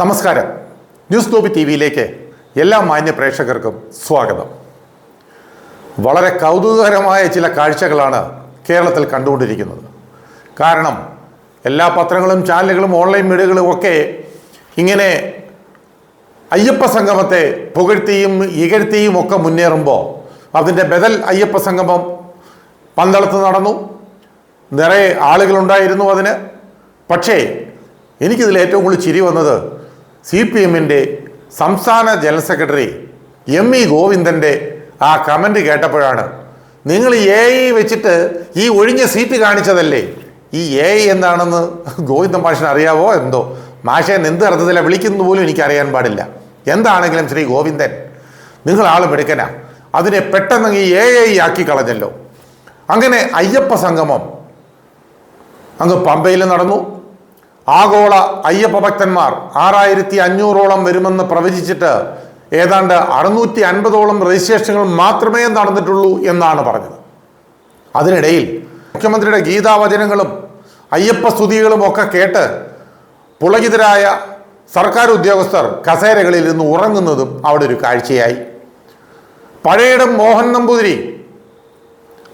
നമസ്കാരം. News ടോപ്പി T വിയിലേക്ക് എല്ലാ മാന്യ പ്രേക്ഷകർക്കും സ്വാഗതം. വളരെ കൗതുകകരമായ ചില കാഴ്ചകളാണ് കേരളത്തിൽ കണ്ടുകൊണ്ടിരിക്കുന്നത്. കാരണം എല്ലാ പത്രങ്ങളും ചാനലുകളും ഓൺലൈൻ മീഡിയകളും ഒക്കെ ഇങ്ങനെ അയ്യപ്പ സംഗമത്തെ പുകഴ്ത്തിയും ഇകഴ്ത്തിയും ഒക്കെ മുന്നേറുമ്പോൾ അതിന്റെ ബദൽ അയ്യപ്പ സംഗമം പന്തളത്ത് നടന്നു. നിറയെ ആളുകളുണ്ടായിരുന്നു അതിന്. പക്ഷേ എനിക്കിതിൽ ഏറ്റവും കൂടുതൽ ചിരി വന്നത് സി പി എമ്മിന്റെ സംസ്ഥാന ജനറൽ സെക്രട്ടറി എം ഇ ഗോവിന്ദന്റെ ആ കമന്റ് കേട്ടപ്പോഴാണ് നിങ്ങൾ എ ഐ വെച്ചിട്ട് ഈ ഒഴിഞ്ഞ സീറ്റ് കാണിച്ചതല്ലേ? ഈ എ ഐ എന്താണെന്ന് ഗോവിന്ദൻ മാഷിന് അറിയാവോ എന്തോ? മാഷൻ എന്ത് അർത്ഥത്തിലാണ് വിളിക്കുന്നത് പോലും എനിക്കറിയാൻ പാടില്ല. എന്താണെങ്കിലും ശ്രീ ഗോവിന്ദൻ നിങ്ങൾ ആൾ മിടുക്കനാ. അതിനെ പെട്ടെന്ന് ഈ എ ഐ ആക്കി കളഞ്ഞല്ലോ. അങ്ങനെ അയ്യപ്പ സംഗമം അങ്ങ് പമ്പയിൽ നടന്നു. ആഗോള അയ്യപ്പ ഭക്തന്മാർ ആറായിരത്തി അഞ്ഞൂറോളം വരുമെന്ന് പ്രവചിച്ചിട്ട് ഏതാണ്ട് അറുന്നൂറ്റി അൻപതോളം രജിസ്ട്രേഷനുകൾ മാത്രമേ നടന്നിട്ടുള്ളൂ എന്നാണ് പറഞ്ഞത്. അതിനിടയിൽ മുഖ്യമന്ത്രിയുടെ ഗീതാവചനങ്ങളും അയ്യപ്പ സ്തുതികളും ഒക്കെ കേട്ട് പുളകിതരായ സർക്കാർ ഉദ്യോഗസ്ഥർ കസേരകളിൽ നിന്ന് ഉറങ്ങുന്നതും അവിടെ ഒരു കാഴ്ചയായി. പഴയിടം മോഹൻ നമ്പൂതിരി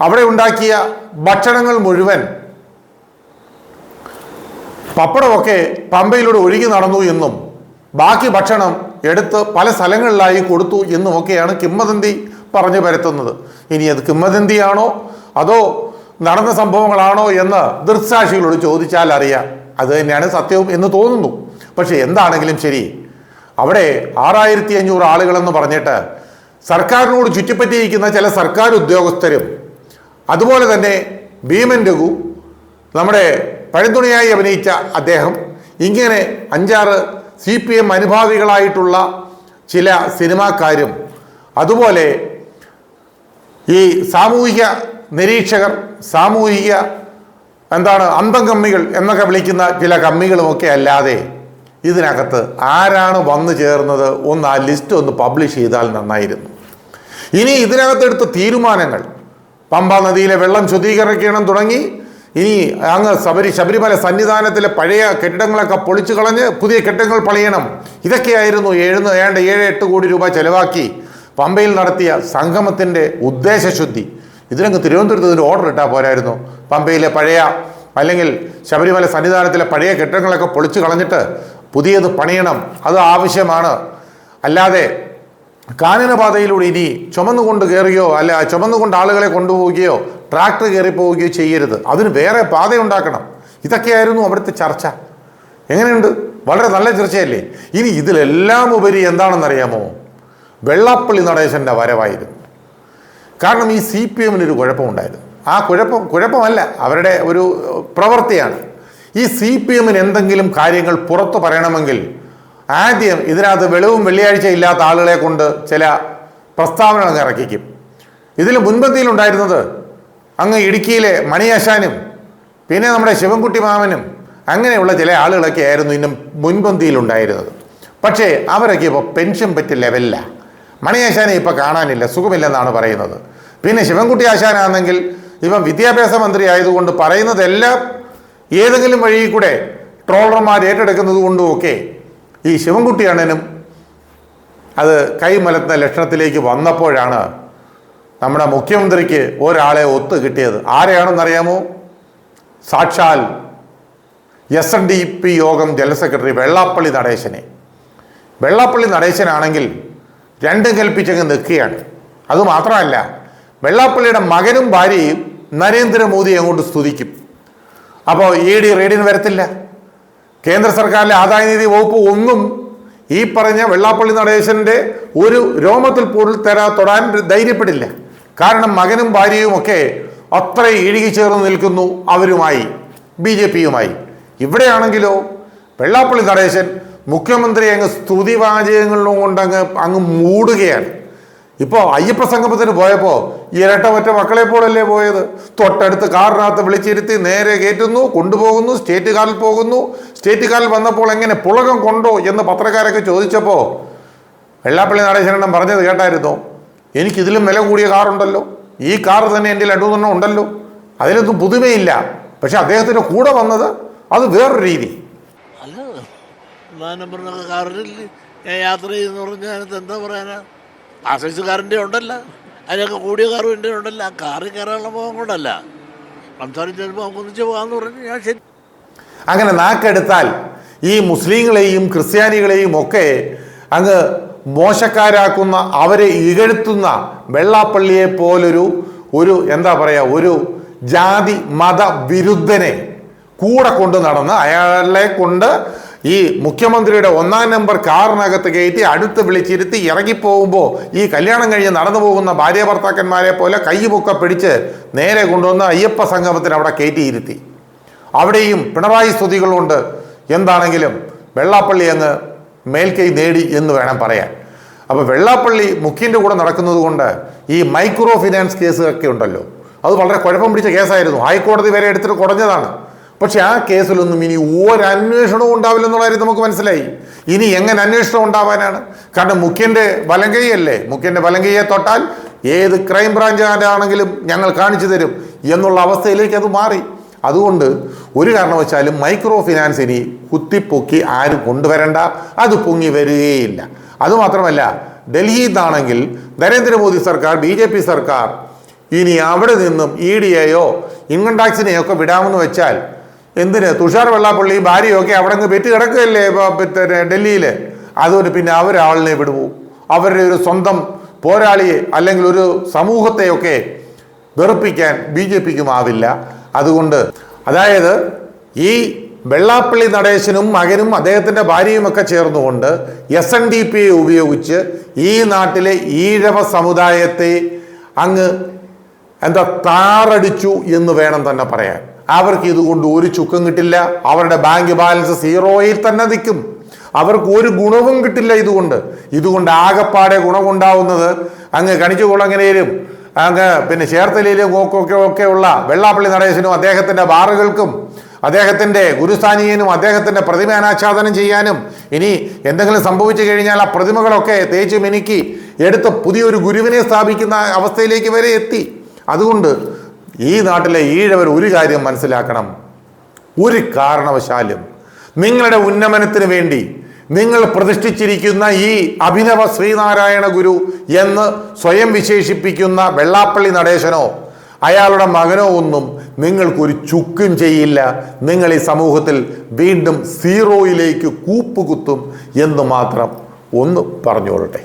അവിടെ ഉണ്ടാക്കിയ ഭക്ഷണങ്ങൾ മുഴുവൻ പപ്പടമൊക്കെ പമ്പയിലൂടെ ഒഴുകി നടന്നു എന്നും ബാക്കി ഭക്ഷണം എടുത്ത് പല സ്ഥലങ്ങളിലായി കൊടുത്തു എന്നുമൊക്കെയാണ് കിംവദന്തി പറഞ്ഞു പരത്തുന്നത്. ഇനി അത് കിംവദന്തിയാണോ? അതോ നടന്ന സംഭവങ്ങളാണോ എന്ന് ദൃക്സാക്ഷികളോട് ചോദിച്ചാൽ അറിയാം. അത് തന്നെയാണ് സത്യവും എന്ന് തോന്നുന്നു. പക്ഷെ എന്താണെങ്കിലും ശരി അവിടെ ആറായിരത്തി അഞ്ഞൂറ് ആളുകളെന്ന് പറഞ്ഞിട്ട് സർക്കാരിനോട് ചുറ്റിപ്പറ്റിയിരിക്കുന്ന ചില സർക്കാർ ഉദ്യോഗസ്ഥരും അതുപോലെ തന്നെ ഭീമൻ രഘു നമ്മുടെ പഴന്തുണിയായി അഭിനയിച്ച അദ്ദേഹം ഇങ്ങനെ അഞ്ചാറ് സി പി എം അനുഭാവികളായിട്ടുള്ള ചില സിനിമാക്കാരും അതുപോലെ ഈ സാമൂഹിക നിരീക്ഷകർ സാമൂഹിക എന്താണ് അന്തം കമ്മികൾ എന്നൊക്കെ വിളിക്കുന്ന ചില കമ്മികളുമൊക്കെ അല്ലാതെ ഇതിനകത്ത് ആരാണ് വന്നു ചേർന്നത് ഒന്ന് ആ ലിസ്റ്റ് ഒന്ന് പബ്ലിഷ് ചെയ്താൽ നന്നായിരുന്നു. ഇനി ഇതിനകത്തെടുത്ത തീരുമാനങ്ങൾ പമ്പ നദിയിലെ വെള്ളം ശുദ്ധീകരിക്കണം തുടങ്ങി ഇനി അങ്ങ് ശബരി ശബരിമല സന്നിധാനത്തിലെ പഴയ കെട്ടിടങ്ങളൊക്കെ പൊളിച്ചു കളഞ്ഞ് പുതിയ കെട്ടിടങ്ങൾ പണിയണം. ഇതൊക്കെയായിരുന്നു എഴുന്ന ഏണ്ട ഏഴ് എട്ട് കോടി രൂപ ചെലവാക്കി പമ്പയിൽ നടത്തിയ സംഗമത്തിന്റെ ഉദ്ദേശശുദ്ധി. ഇതിനങ്ങ് തിരുവനന്തപുരത്ത് ഒരു ഓർഡർ ഇട്ടാൽ പോരായിരുന്നു. പമ്പയിലെ പഴയ അല്ലെങ്കിൽ ശബരിമല സന്നിധാനത്തിലെ പഴയ കെട്ടിടങ്ങളൊക്കെ പൊളിച്ചു കളഞ്ഞിട്ട് പുതിയത് പണിയണം. അത് ആവശ്യമാണ്. അല്ലാതെ കാനനപാതയിലൂടെ ഇനി ചുമന്നുകൊണ്ട് കയറുകയോ അല്ല ചുമന്നുകൊണ്ട് ആളുകളെ കൊണ്ടുപോവുകയോ ട്രാക്ടർ കയറി പോവുകയോ ചെയ്യരുത്. അതിന് വേറെ പാത ഉണ്ടാക്കണം ഇതൊക്കെയായിരുന്നു അവിടുത്തെ ചർച്ച. എങ്ങനെയുണ്ട്? വളരെ നല്ല ചർച്ചയല്ലേ? ഇനി ഇതിലെല്ലാം ഉപരി എന്താണെന്നറിയാമോ? വെള്ളാപ്പള്ളി നടേശന്റെ വരവായിരുന്നു. കാരണം ഈ സി പി എമ്മിനൊരു കുഴപ്പമുണ്ടായിരുന്നു ആ കുഴപ്പം കുഴപ്പമല്ല. അവരുടെ ഒരു പ്രവൃത്തിയാണ് ഈ സി പി എമ്മിന് എന്തെങ്കിലും കാര്യങ്ങൾ പുറത്തു പറയണമെങ്കിൽ ആദ്യം ഇതിനകത്ത് വെളിവും വെള്ളിയാഴ്ച ഇല്ലാത്ത ആളുകളെ കൊണ്ട് ചില പ്രസ്താവനകൾ ഇറക്കിക്കും. ഇതിൽ മുൻപന്തിയിലുണ്ടായിരുന്നത് അങ്ങ് ഇടുക്കിയിലെ മണിയാശാനും പിന്നെ നമ്മുടെ ശിവൻകുട്ടി മാമനും അങ്ങനെയുള്ള ചില ആളുകളൊക്കെ ആയിരുന്നു ഇന്നും മുൻപന്തിയിലുണ്ടായിരുന്നത് പക്ഷേ അവരൊക്കെ ഇപ്പോൾ പെൻഷൻ പറ്റിയ ലെവലിലാണ് മണിയാശാനെ ഇപ്പോൾ കാണാനില്ല സുഖമില്ലെന്നാണ് പറയുന്നത്. പിന്നെ ശിവൻകുട്ടി ആശാനാണെങ്കിൽ ഇപ്പം വിദ്യാഭ്യാസ മന്ത്രി ആയതുകൊണ്ട് പറയുന്നതെല്ലാം ഏതെങ്കിലും വഴിയിൽ കൂടെ ട്രോളർമാർ ഏറ്റെടുക്കുന്നത് കൊണ്ടുമൊക്കെ ഈ ശിവൻകുട്ടിയാണേനും അത് കൈമലത്തുന്ന ലക്ഷണത്തിലേക്ക് വന്നപ്പോഴാണ് നമ്മുടെ മുഖ്യമന്ത്രിക്ക് ഒരാളെ ഒത്തു കിട്ടിയത്. ആരെയാണെന്നറിയാമോ? സാക്ഷാൽ എസ് എൻ ഡി പി യോഗം ജനറൽ സെക്രട്ടറി വെള്ളാപ്പള്ളി നടേശനെ. വെള്ളാപ്പള്ളി നടേശനാണെങ്കിൽ രണ്ടും കൽപ്പിച്ചങ്ങ് നിൽക്കുകയാണ്. അതുമാത്രമല്ല വെള്ളാപ്പള്ളിയുടെ മകനും ഭാര്യയും നരേന്ദ്രമോദി അങ്ങോട്ട് സ്തുതിക്കും. അപ്പോൾ ഇ ഡി റെയ്ഡിന് വരത്തില്ല. കേന്ദ്ര സർക്കാരിലെ ആദായനീതി വകുപ്പ് ഒന്നും ഈ പറഞ്ഞ വെള്ളാപ്പള്ളി നടേശന്റെ ഒരു രോമത്തിൽ പോലും തരാ തൊടാൻ ധൈര്യപ്പെടില്ല. കാരണം മകനും ഭാര്യയും ഒക്കെ അത്ര ഇഴുകി ചേർന്ന് നിൽക്കുന്നു അവരുമായി ബി ജെ പിയുമായി. ഇവിടെയാണെങ്കിലോ വെള്ളാപ്പള്ളി നടേശൻ മുഖ്യമന്ത്രി അങ്ങ് സ്തുതിവാചകങ്ങളിലും കൊണ്ട് അങ്ങ് അങ്ങ് മൂടുകയാണ്. ഇപ്പോൾ അയ്യപ്പ സംഗമത്തിന് പോയപ്പോൾ ഇരട്ട ഒറ്റ മക്കളെ പോലല്ലേ പോയത്? തൊട്ടടുത്ത് കാറിനകത്ത് വിളിച്ചിരുത്തി നേരെ കയറ്റുന്നു കൊണ്ടുപോകുന്നു സ്റ്റേറ്റ് കാറിൽ പോകുന്നു. സ്റ്റേറ്റ് കാറിൽ വന്നപ്പോൾ എങ്ങനെ പുളകം കൊണ്ടോ എന്ന് പത്രക്കാരൊക്കെ ചോദിച്ചപ്പോൾ വെള്ളാപ്പള്ളി നാടേശ്വരണം പറഞ്ഞത് കേട്ടായിരുന്നു? എനിക്കിതിലും വില കൂടിയ കാറുണ്ടല്ലോ. ഈ കാർ തന്നെ എന്റെ രണ്ടുമൂന്നെണ്ണം ഉണ്ടല്ലോ. അതിലൊന്നും പുതുമയില്ല. പക്ഷെ അദ്ദേഹത്തിന്റെ കൂടെ വന്നത് അത് വേറൊരു രീതി. അല്ല യാത്ര ചെയ്യുന്ന പറഞ്ഞാൽ എന്താ പറയാനാ? ആ സൈസ് കാറിന്റെ ഉണ്ടല്ല. അതിനൊക്കെ കൂടിയ കാറും എന്റെ ഉണ്ടല്ല. ആ കാറിൽ കയറാനുള്ള പോകാൻ കൊണ്ടല്ല. സംസാരം ചിലപ്പോൾ നമുക്ക് ഒന്നിച്ച് പറഞ്ഞ് ഞാൻ ശരി. അങ്ങനെ നാക്കെടുത്താൽ ഈ മുസ്ലിങ്ങളെയും ക്രിസ്ത്യാനികളെയും ഒക്കെ അങ്ങ് മോശക്കാരാക്കുന്ന അവരെ ഇകഴ്ത്തുന്ന വെള്ളാപ്പള്ളിയെ പോലൊരു ഒരു എന്താ പറയുക ഒരു ജാതി മത വിരുദ്ധനെ കൂടെ കൊണ്ട് നടന്ന് അയാളെ കൊണ്ട് ഈ മുഖ്യമന്ത്രിയുടെ ഒന്നാം നമ്പർ കാറിനകത്ത് കയറ്റി അടുത്ത് വിളിച്ചിരുത്തി ഇറങ്ങിപ്പോകുമ്പോൾ ഈ കല്യാണം കഴിഞ്ഞ് നടന്നു പോകുന്ന ഭാര്യ ഭർത്താക്കന്മാരെ പോലെ കൈമുക്ക പിടിച്ച് നേരെ കൊണ്ടുവന്ന് അയ്യപ്പ സംഗമത്തിന് അവിടെ കയറ്റിയിരുത്തി. അവിടെയും പിണറായി സ്തുതികളുണ്ട് എന്താണെങ്കിലും വെള്ളാപ്പള്ളി അങ്ങ് മേൽക്കൈ നേടി എന്ന് വേണം പറയാൻ. അപ്പോൾ വെള്ളാപ്പള്ളി മുഖ്യന്റെ കൂടെ നടക്കുന്നത് കൊണ്ട് ഈ മൈക്രോ ഫിനാൻസ് കേസൊക്കെ ഉണ്ടല്ലോ. അത് വളരെ കുഴപ്പം പിടിച്ച കേസായിരുന്നു. ഹൈക്കോടതി വരെ എടുത്തിട്ട് കുറഞ്ഞതാണ്. പക്ഷെ ആ കേസിലൊന്നും ഇനി ഒരന്വേഷണവും ഉണ്ടാവില്ലെന്നുള്ള കാര്യം നമുക്ക് മനസ്സിലായി. ഇനി എങ്ങനെ അന്വേഷണം ഉണ്ടാവാനാണ്? കാരണം മുഖ്യന്റെ വലങ്കയ്യല്ലേ? മുഖ്യന്റെ വലങ്കയെ തൊട്ടാൽ ഏത് ക്രൈം ബ്രാഞ്ച് ആണെങ്കിലും ഞങ്ങൾ കാണിച്ചു തരും എന്നുള്ള അവസ്ഥയിലേക്ക് അത് മാറി. അതുകൊണ്ട് ഒരു കാരണവശാലും മൈക്രോ ഫിനാൻസ് ഇനി കുത്തിപ്പൊക്കി ആരും കൊണ്ടുവരണ്ട. അത് പൊങ്ങി വരികയില്ല. അതുമാത്രമല്ല ഡൽഹിയിൽ നിന്നാണെങ്കിൽ നരേന്ദ്രമോദി സർക്കാർ ബി ജെ പി സർക്കാർ ഇനി അവിടെ നിന്നും ഇ ഡി എയോ ഇൻകം ടാക്സിനെയോ ഒക്കെ വിടാമെന്ന് വെച്ചാൽ എന്തിന്? തുഷാർ വെള്ളാപ്പള്ളി ഭാര്യയൊക്കെ അവിടെ നിന്ന് പെറ്റ് കിടക്കുകയല്ലേ പിന്നെ ഡൽഹിയിൽ അതുകൊണ്ട് പിന്നെ അവരാളിനെ വിടുവോ. അവരുടെ ഒരു സ്വന്തം പോരാളിയെ അല്ലെങ്കിൽ ഒരു സമൂഹത്തെയൊക്കെ വെറുപ്പിക്കാൻ ബി ജെ പിക്കും ആവില്ല. അതുകൊണ്ട് അതായത് ഈ വെള്ളാപ്പള്ളി നടേശനും മകനും അദ്ദേഹത്തിന്റെ ഭാര്യയുമൊക്കെ ചേർന്നുകൊണ്ട് എസ് എൻ ഡി പി ഉപയോഗിച്ച് ഈ നാട്ടിലെ ഈഴവ സമുദായത്തെ അങ്ങ് എന്താ താറടിച്ചു എന്ന് വേണം തന്നെ പറയാൻ. അവർക്ക് ഇതുകൊണ്ട് ഒരു ചുക്കും കിട്ടില്ല. അവരുടെ ബാങ്ക് ബാലൻസ് സീറോയിൽ തന്നെ നിൽക്കും. അവർക്ക് ഒരു ഗുണവും കിട്ടില്ല ഇതുകൊണ്ട്. ഇതുകൊണ്ട് ആകപ്പാടെ ഗുണമുണ്ടാവുന്നത് അങ്ങ് കണിച്ചുകുളങ്ങരയിലും അങ്ങ് പിന്നെ ചേർത്തലയിലും ഒക്കെ ഒക്കെ ഉള്ള വെള്ളാപ്പള്ളി നടേശനും അദ്ദേഹത്തിന്റെ ബാറുകൾക്കും അദ്ദേഹത്തിന്റെ ഗുരുസ്ഥാനീയനും അദ്ദേഹത്തിന്റെ പ്രതിമ അനാച്ഛാദനം ചെയ്യാനും ഇനി എന്തെങ്കിലും സംഭവിച്ചു കഴിഞ്ഞാൽ ആ പ്രതിമകളൊക്കെ തേച്ച് മിനുക്കി എടുത്ത് പുതിയൊരു ഗുരുവിനെ സ്ഥാപിക്കുന്ന അവസ്ഥയിലേക്ക് വരെ എത്തി. അതുകൊണ്ട് ഈ നാട്ടിലെ ഈഴവർ ഒരു കാര്യം മനസ്സിലാക്കണം. ഒരു കാരണവശാലും നിങ്ങളുടെ ഉന്നമനത്തിന് വേണ്ടി നിങ്ങൾ പ്രതിഷ്ഠിച്ചിരിക്കുന്ന ഈ അഭിനവ ശ്രീനാരായണ ഗുരു എന്ന് സ്വയം വിശേഷിപ്പിക്കുന്ന വെള്ളാപ്പള്ളി നടേശനോ അയാളുടെ മകനോ ഒന്നും നിങ്ങൾക്കൊരു ചുക്കും ചെയ്യില്ല. നിങ്ങൾ ഈ സമൂഹത്തിൽ വീണ്ടും സീറോയിലേക്ക് കൂപ്പുകുത്തും എന്ന് മാത്രം ഒന്ന് പറഞ്ഞുകൊള്ളട്ടെ.